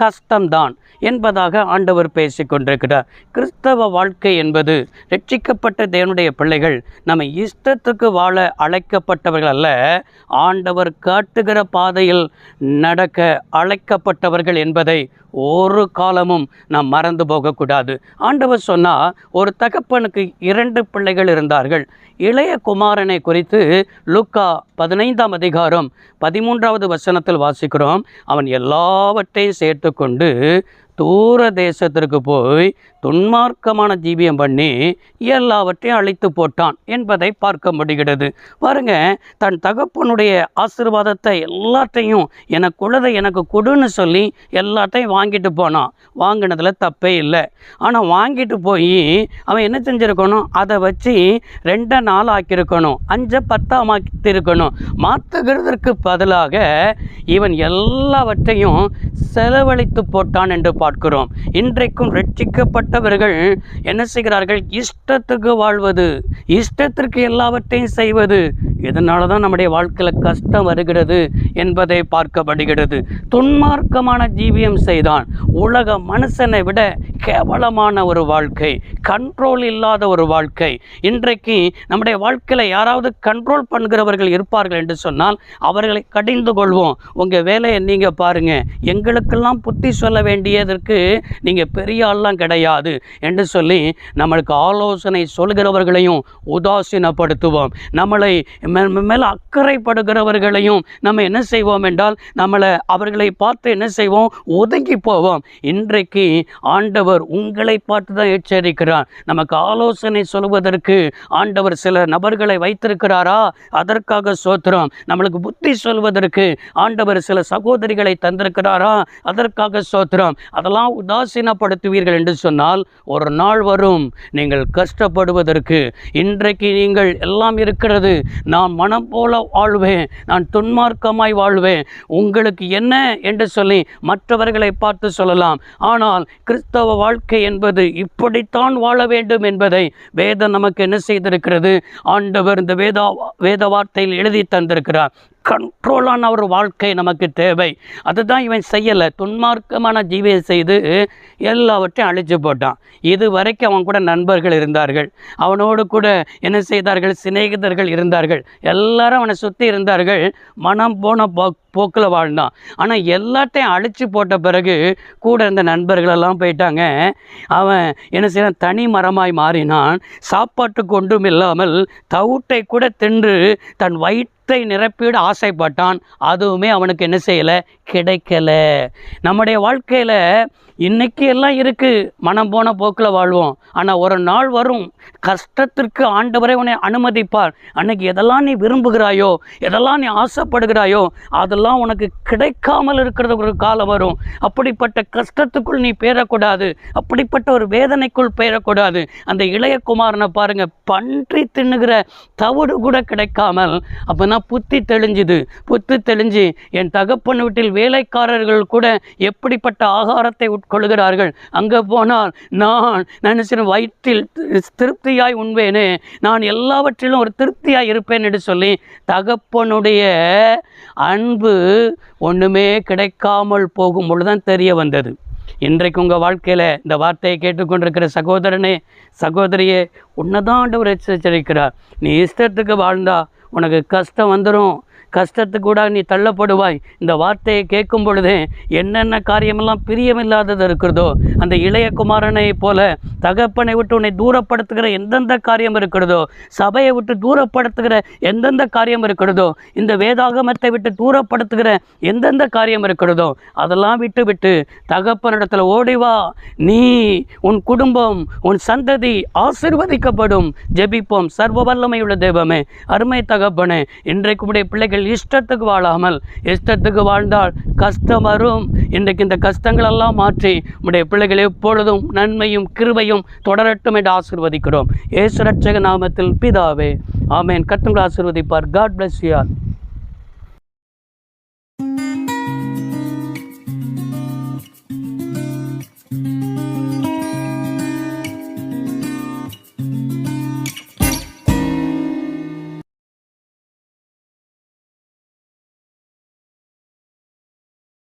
கஷ்டம்தான் என்பதாக ஆண்டவர் பேசிக்கொண்டிருக்கிறார். கிறிஸ்தவ வாழ்க்கை என்பது ரட்சிக்கப்பட்ட தேவனுடைய பிள்ளைகள் நம்ம இஷ்டத்துக்கு வாழ அழைக்கப்பட்டவர்கள் அல்ல ஆண்டவர் காட்டுகிற பாதையில் நடக்க அழைக்கப்பட்டவர்கள் என்பதை ஒரு காலமும் நாம் மறந்து போகக்கூடாது. ஆண்டவர் சொன்னால் ஒரு தகப்பனுக்கு இரண்டு பிள்ளைகள் இருந்தார்கள். இளைய குமாரனை குறித்து லுக்கா பதினைந்தாம் அதிகாரம் பதிமூன்றாவது வசனத்தில் வாசிக்கிறோம். அவன் எல்லாவற்றையும் சேர்த்துக்கொண்டு தூர தேசத்திற்கு போய் துன்மார்க்கமான ஜீவியம் பண்ணி எல்லாவற்றையும் அழித்து போட்டான் என்பதை பார்க்க முடிகிறது. பாருங்க தன் தகப்பனுடைய ஆசீர்வாதத்தை எல்லாத்தையும் எனக்குள்ளதை எனக்கு கொடுன்னு சொல்லி எல்லாத்தையும் வாங்கிட்டு போனான். வாங்கினதில் தப்பே இல்லை. ஆனால் வாங்கிட்டு போய் அவன் என்ன செஞ்சுருக்கணும்? அதை வச்சு ரெண்டை நாள் ஆக்கியிருக்கணும். அஞ்சை பத்தாம் ஆக்கியிருக்கணும். மாற்றுகிறதற்கு பதிலாக இவன் எல்லாவற்றையும் செலவழித்து போட்டான் என்று பார்க்கிறோம். இன்றைக்கும் ரட்சிக்கப்பட்டவர்கள் என்ன செய்கிறார்கள்? இஷ்டத்துக்கு வாழ்வது இஷ்டத்திற்கு எல்லாவற்றையும் செய்வது. இதனால தான் நம்முடைய வாழ்க்கையில் கஷ்டம் வருகிறது என்பதை பார்க்கப்படுகிறது. துன்மார்க்கமான ஜீவியம் செய்தான். உலக மனுஷனை விட கேவலமான ஒரு வாழ்க்கை கண்ட்ரோல் இல்லாத ஒரு வாழ்க்கை. இன்றைக்கு நம்முடைய வாழ்க்கையில் யாராவது கண்ட்ரோல் பண்ணுகிறவர்கள் இருப்பார்கள் என்று சொன்னால் அவர்களை கடிந்து கொள்வோம். உங்கள் வேலையை நீங்கள் பாருங்கள் எங்களுக்கெல்லாம் புத்தி சொல்ல வேண்டியதற்கு நீங்கள் பெரிய ஆள்லாம் கிடையாது என்று சொல்லி நம்மளுக்கு ஆலோசனை சொல்கிறவர்களையும் உதாசீனப்படுத்துவோம். நம்மளை மே- அக்கறைப்படுகிறவர்களையும் நம்ம என்ன செய்வோம் என்றால் நம்மளை அவர்களை பார்த்து என்ன செய்வோம்? ஒதுங்கி போவோம். இன்றைக்கு ஆண்டவர் உங்களை பார்த்து தான் எச்சரிக்கிறார். நமக்கு ஆலோசனை சொல்வதற்கு ஆண்டவர் சில நபர்களை வைத்திருக்கிறாரா? அதற்காக சோத்திரம். நம்மளுக்கு புத்தி சொல்வதற்கு ஆண்டவர் சில சகோதரிகளை தந்திருக்கிறாரா? அதற்காக சோத்திரம். அதெல்லாம் உதாசீனப்படுத்துவீர்கள் என்று சொன்னால் ஒரு நாள் வரும். நீங்கள் கஷ்டப்படுவதற்கு இன்றைக்கு நீங்கள் எல்லாம் இருக்கிறது. நான் மனம் போல வாழ்வேன். நான் துன்மார்க்கமாய் வாழ்வேன். உங்களுக்கு என்ன என்று சொல்லி மற்றவர்களை பார்த்து சொல்லலாம். ஆனால் கிறிஸ்தவ வாழ்க்கை என்பது இப்படித்தான் வாழ வேண்டும் என்பதை வேதம் நமக்கு என்ன செய்திருக்கிறது? ஆண்டவர் இந்த வேதா வேத வார்த்தையில் எழுதி தந்திருக்கிறார். கண்ட்ரோலான ஒரு வாழ்க்கை நமக்கு தேவை. அதுதான் இவன் செய்யலை. துன்மார்க்கமான ஜீவியை செய்து எல்லாவற்றையும் அழிச்சு போட்டான். இது வரைக்கும் அவன் கூட நண்பர்கள் இருந்தார்கள். அவனோடு கூட என்ன செய்தார்கள்? சிநேகிதர்கள் இருந்தார்கள். எல்லாரும் அவனை சுற்றி இருந்தார்கள். மனம் போன போ போக்கில் வாழ்ந்தான். ஆனால் எல்லாத்தையும் அழிச்சு போட்ட பிறகு கூட இருந்த நண்பர்களெல்லாம் போயிட்டாங்க. அவன் என்ன செய்யறான்? தனி மரமாய் மாறினான். சாப்பாட்டுக்கு ஒன்றும் இல்லாமல் தவிட்டை கூட தின்று தன் வயிற்று நிரப்பிட ஆசைப்பட்டான். அதுவுமே அவனுக்கு என்ன செய்யலை? கிடைக்கல. நம்முடைய வாழ்க்கையில் இன்னைக்கு எல்லாம் இருக்குது மனம் போன போக்கில் வாழ்வோம். ஆனால் ஒரு நாள் வரும். கஷ்டத்திற்கு ஆண்டவரை உன்னை அனுமதிப்பார். அன்னைக்கு எதெல்லாம் நீ விரும்புகிறாயோ எதெல்லாம் நீ ஆசைப்படுகிறாயோ அதெல்லாம் உனக்கு கிடைக்காமல் இருக்கிறது ஒரு காலம் வரும். அப்படிப்பட்ட கஷ்டத்துக்குள் நீ பேரக்கூடாது. அப்படிப்பட்ட ஒரு வேதனைக்குள் பேரக்கூடாது. அந்த இளைய குமாரனை பாருங்கள் பன்றி தின்னுகிற தவிடு கூட கிடைக்காமல் அப்போனா புத்தி தெளிஞ்சுது. புத்தி தெளிஞ்சு என் தகப்பன் வீட்டில் வேலைக்காரர்கள் கூட எப்படிப்பட்ட ஆகாரத்தை உட்கொள்கிறார்கள்? அங்கே போனால் நான் நான் வயிற்றில் திருப்தியாய் உண்பேனே. நான் எல்லாவற்றிலும் ஒரு திருப்தியாய் இருப்பேன் என்று சொல்லி தகப்பனுடைய அன்பு ஒன்றுமே கிடைக்காமல் போகும் பொழுதுதான் தெரிய வந்தது. இன்றைக்கு உங்கள் வாழ்க்கையில் இந்த வார்த்தையை கேட்டுக்கொண்டிருக்கிற சகோதரனே சகோதரியே உன்னதான் ஆண்டவர் எச்சரிக்கிறார் நீ இஷ்டத்துக்கு வாழ்ந்தா உனக்கு கஷ்டம் வந்துடும் கஷ்டத்துக்கு கூட நீ தள்ளப்படுவாய். இந்த வார்த்தையை கேட்கும் பொழுது என்னென்ன காரியமெல்லாம் பிரியமில்லாதது இருக்கிறதோ அந்த இளைய குமாரனை போல தகப்பனை விட்டு உன்னை தூரப்படுத்துகிற எந்தெந்த காரியம் இருக்கிறதோ சபையை விட்டு தூரப்படுத்துகிற எந்தெந்த காரியம் இருக்கிறதோ இந்த வேதாகமத்தை விட்டு தூரப்படுத்துகிற எந்தெந்த காரியம் இருக்கிறதோ அதெல்லாம் விட்டு விட்டு தகப்பனிடத்தில் ஓடி வா. நீ உன் குடும்பம் உன் சந்ததி ஆசிர்வதிக்கப்படும். ஜெபிப்போம். சர்வ வல்லமையுள்ள தெய்வமே அருமை தகப்பனே இன்றைக்கு உடைய பிள்ளைகள் இஷ்டத்துக்கு வாழாமல் இஷ்டத்துக்கு வாழ்ந்தால் கஷ்டம் வரும். இன்றைக்கு இந்த கஷ்டங்களெல்லாம் மாற்றி உடைய பிள்ளைகள் எப்பொழுதும் நன்மையும் கிருபையும் தொடரட்டும் என்று ஆசிர்வதிக்கிறோம். ஏசு ரட்சக நாமத்தில் பிதாவே ஆமேன். கட்டுங்கள் ஆசிர்வதிப்பார். God bless you are